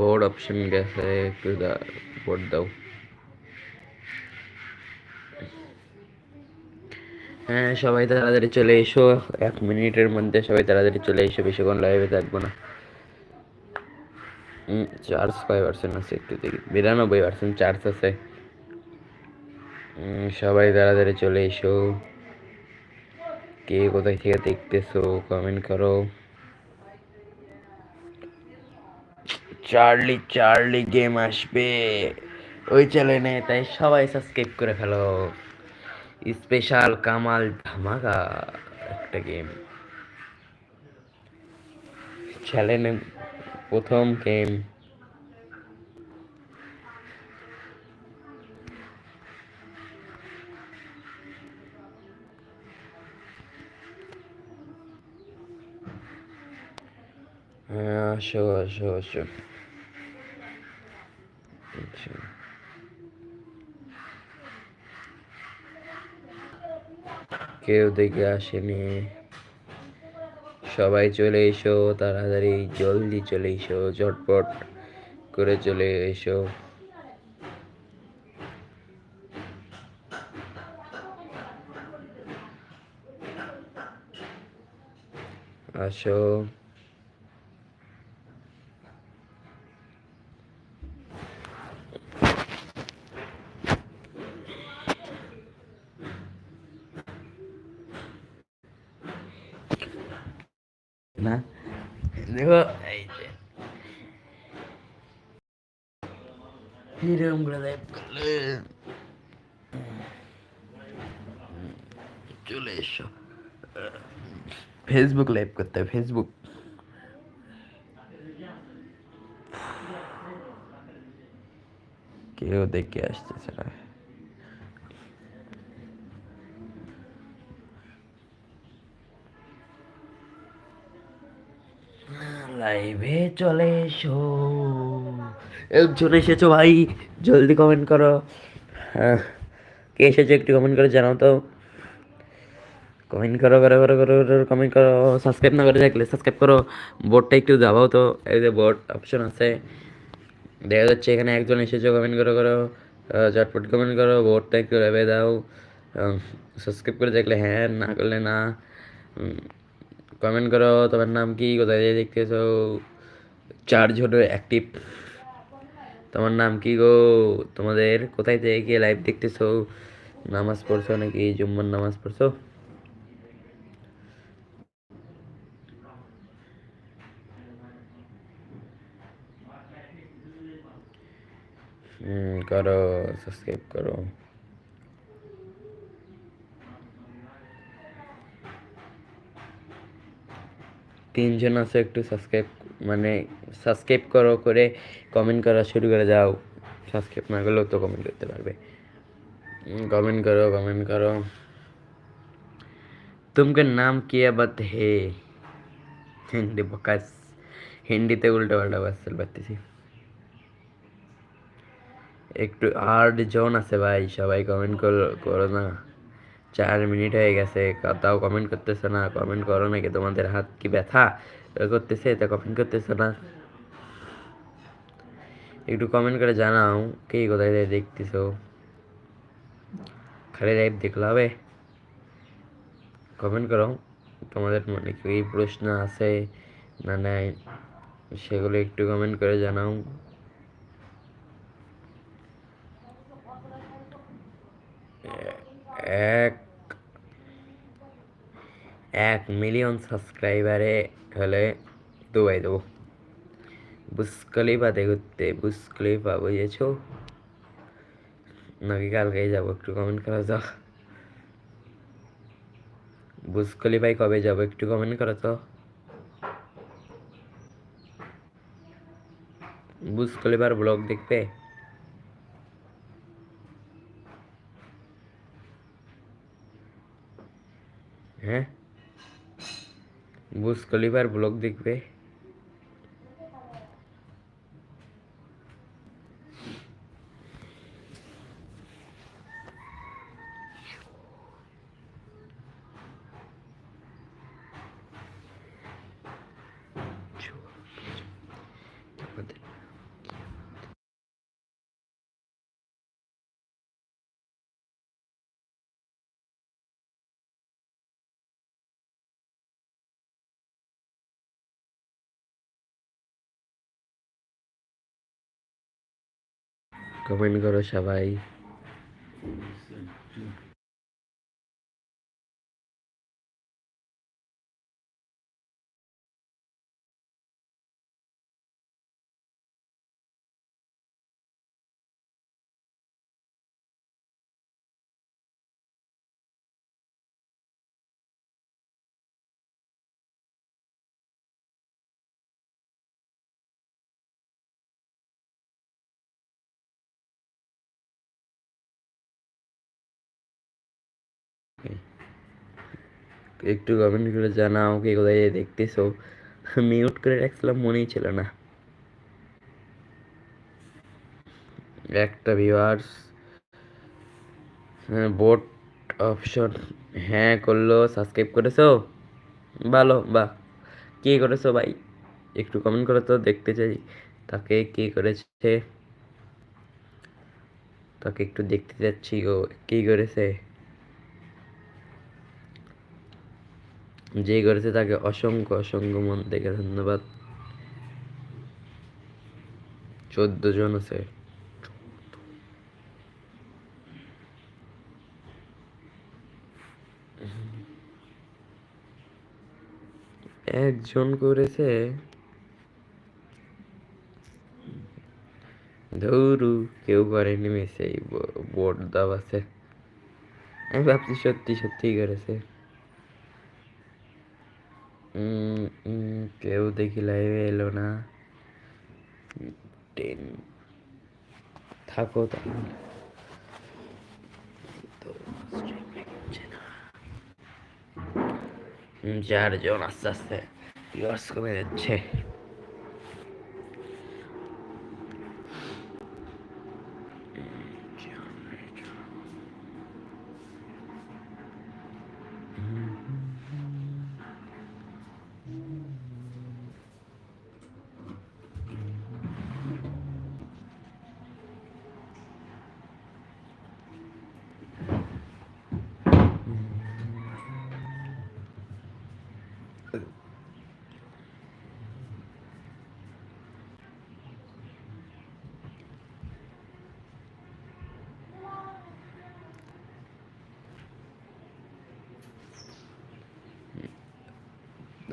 Board option গেছে একটু board দাও। হ্যাঁ সবাই তাড়াতাড়ি চলে এসো। এক মিনিটের মধ্যে সবাই তাড়াতাড়ি চলে এসো, বেশিক্ষণ লাইভে থাকব না। চার্জ কয় পার্সেন্ট আছে একটু দেখি। বিরানব্বই পার্সেন্ট চার্জ আছে। সবাই তাড়াতাড়ি চলে এসো। কে কোথায় থেকে দেখতেছো কমেন্ট করো। চার্লি চার্লি গেম আসবে। ওই চ্যানেলে তাই সবাই সাবস্ক্রাইব করে ফেলো। স্পেশাল কামাল ধামাকা একটা গেম চ্যানেলে প্রথম গেম আসো আসো আসো। আচ্ছা। কেউ দেখে আসেনি। সবাই চলে এসো, তাড়াতাড়ি জলদি চলে এসো, ঝটপট করে চলে এসো। আসো না দেখো এই যে এরকম করে লাইভ করলে চলে এসো। ফেসবুক লাইভ করতে হবে ফেসবুক কেউ দেখে আসতেছে না লাইভে চলে এসো। একজন এসেছ ভাই জলদি কমেন্ট করো। হ্যাঁ কে এসেছ একটু কমেন্ট করে জানাও তো। কমেন্ট করো করো করো করো করো কমেন্ট করো সাবস্ক্রাইব না করে থাকলে সাবস্ক্রাইব করো। বোর্ডটা একটু দাবাও তো, এই যে বোর্ড অপশন আছে। দেখা যাচ্ছে এখানে একজন এসেছ, কমেন্ট করো করো চটপট কমেন্ট করো বোর্ডটা একটু রেবে দাও। সাবস্ক্রাইব করে দেখলে হ্যাঁ না করলে না। কমেন্ট করো, তোমার নাম কি, কোথায় দিয়ে দেখতেছো? চার্জ হলো অ্যাক্টিভ তোমার নাম কি গো? তোমাদের কোথায় থেকে লাইভ দেখতেছো? নামাজ পড়ছো নাকি জুম্মার নামাজ পড়ছো? করো সাবস্ক্রাইব করো তিনজন আছে একটু সাবস্ক্রাইব মানে সাবস্ক্রাইব করো করে কমেন্ট করা শুরু করে যাও সাবস্ক্রাইব না করলেও তো কমেন্ট করতে পারবে কমেন্ট করো কমেন্ট করো तुमका नाम क्या बात है হিন্দি বকাস হিন্দিতে উল্টো পাল্টা বাসল পারতেছি একটু হার্ড জোন আছে ভাই, সবাই কমেন্ট করো না। চার মিনিট হয়ে গেছে, তাও কমেন্ট করতেছে না কমেন্ট করো নাকি, তোমাদের হাত কি ব্যথা? করতেছে তা কমেন্ট করতেছে না। একটু কমেন্ট করে জানাও, কে কোথায় দেখতেছো? খালি লাইভ দেখলে হবে। কমেন্ট করো, তোমাদের মনে কি প্রশ্ন আছে? না নাই, সেগুলো একটু কমেন্ট করে জানাও। এক এক মিলিয়ন সাবস্ক্রাইবারে হলে দুবাই দেবো। বুস খলিফা দেখতে, বুস খলিফা বুঝেছ? নাকি কালকেই যাব, একটু কমেন্ট করা যাও বুস খলিফায় কবে যাব, একটু কমেন্ট করো তো। বুস খলিফার ব্লগ দেখবে? হ্যাঁ বুস খলিফার ব্লগ দেখবে কমেন্ট করো সবাই। একটু কমেন্ট করে জানা কে কোথায় দেখতেছো। মিউট করে রাখছিলাম মনেই ছিল না। একটা ভিউয়ার্স বোট অপশন হ্যাঁ করল সাবস্ক্রাইব করেছ? ভালো, বাহ। কে করেছ ভাই? একটু কমেন্ট করে তো, দেখতে চাই। তাকে কে করেছে? তাকে একটু দেখতে যাচ্ছি গো, কী করেছে? যে করেছে তাকে অসংখ্য অসংখ্য মন থেকে ধন্যবাদ। চোদ্দ জন আছে। একজন করেছে। ধরু, কেউ করেনি মিশে বোর্ড দাব আছে। আমি ভাবছি সত্যি সত্যি করেছে। কেউ দেখি লাইভে এলো না। টেন থাকো তাহলে। চারজন আস্তে আস্তে ভিউয়ার্স কমে যাচ্ছে।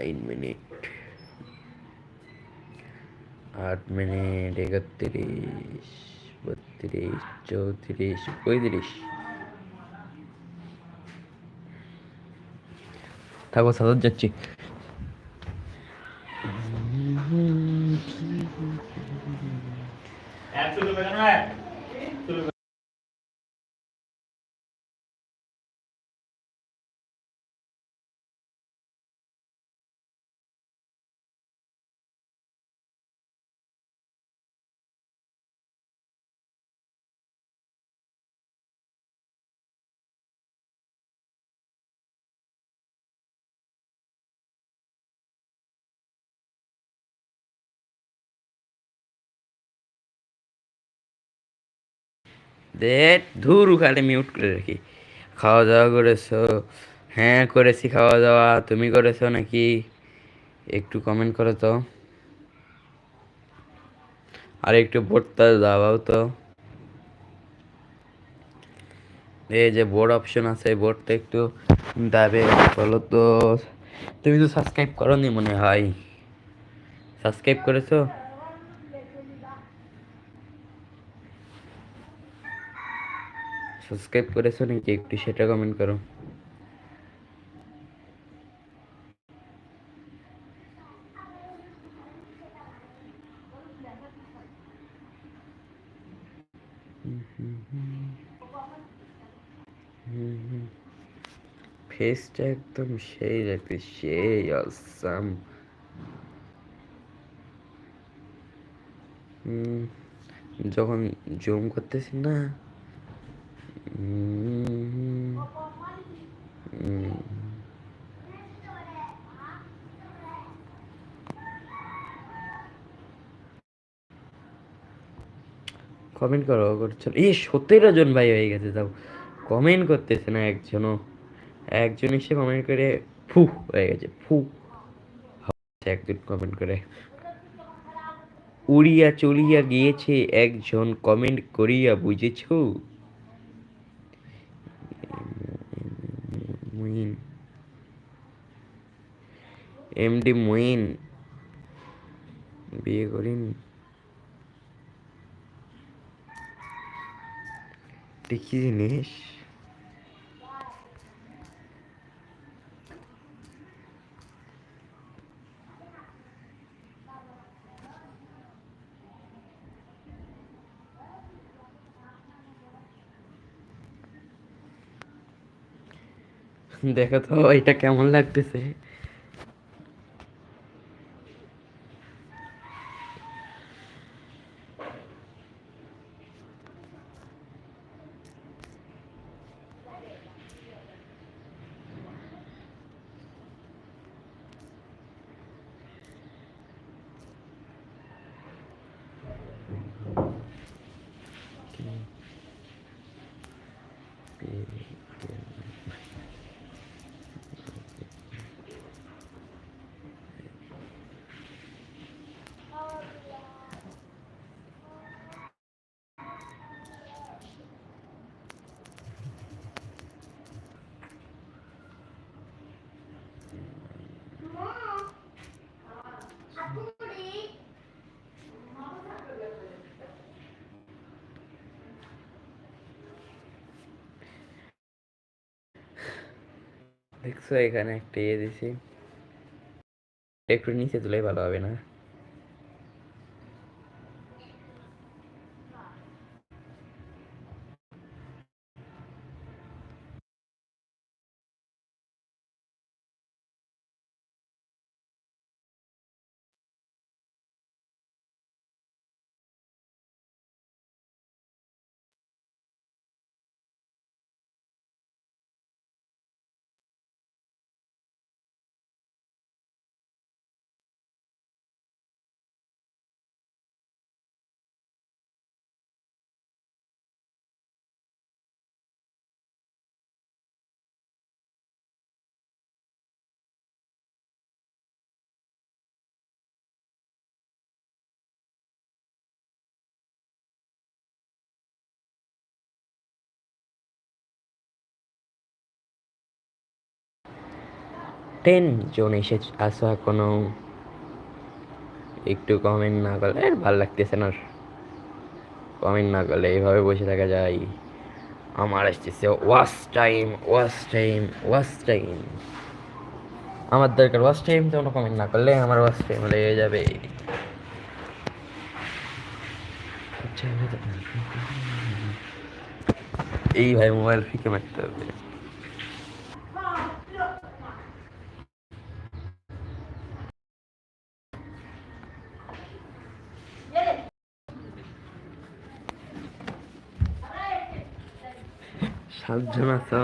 নাইন মিনিট আট মিনিট একত্রিশ বত্রিশ চৌত্রিশ পঁয়ত্রিশ থাকো সাদত যাচ্ছি দে ধুর খালি মিউট করে রাখি। খাওয়া দাওয়া করেছ? হ্যাঁ করেছি খাওয়া দাওয়া। তুমি করেছ নাকি? একটু কমেন্ট করো তো। আর একটু বোর্ডটা দাবাও তো। এই যে বোর্ড অপশন আছে বোর্ডটা একটু দাবে, বলো তো। তুমি তো সাবস্ক্রাইব করো নি মনে হয়। সাবস্ক্রাইব করেছ? সাবস্ক্রাইব করেছ নাকি একটু সেটা কমেন্ট করো। ফেসটা একদম সেই লাগছে সেই অসাম যখন জুম করতেছি না কমেন্ট করো করছ এ সতেরো জন ভাই হয়ে গেছে, তাও কমেন্ট করতেছে না একজনও। একজন এসে কমেন্ট করে, ফু, হয়ে গেছে, ফু। একজন কমেন্ট করে। উড়িয়া চলিয়া গিয়েছে একজন কমেন্ট করিয়া, বুঝেছ? মুইন এমডি মুইন বিয়ে করিনি। দেখি জিনিস? দেখো তো এটা কেমন লাগতেছে? দেখছ এখানে একটা ইয়ে দিছি। একটু নিচে তুলে ভালো হবে না? জন এসে আসো এখনও। একটু কমেন্ট না করলে ভালো লাগতেছে না কমেন্ট না করলে এইভাবে বসে থাকা যায়। আমার আসতেছে wash time wash time wash time. আমার দরকার ওয়াশ টাইম তোমরা কমেন্ট না করলে আমার ওয়াশ টাইম লেগে যাবে। এই ভাই মোবাইল ফিকে মারতে হবে। সাতজন আছো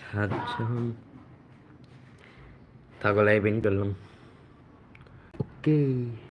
সাতজন থাকো লাইভ ইন করলাম ওকে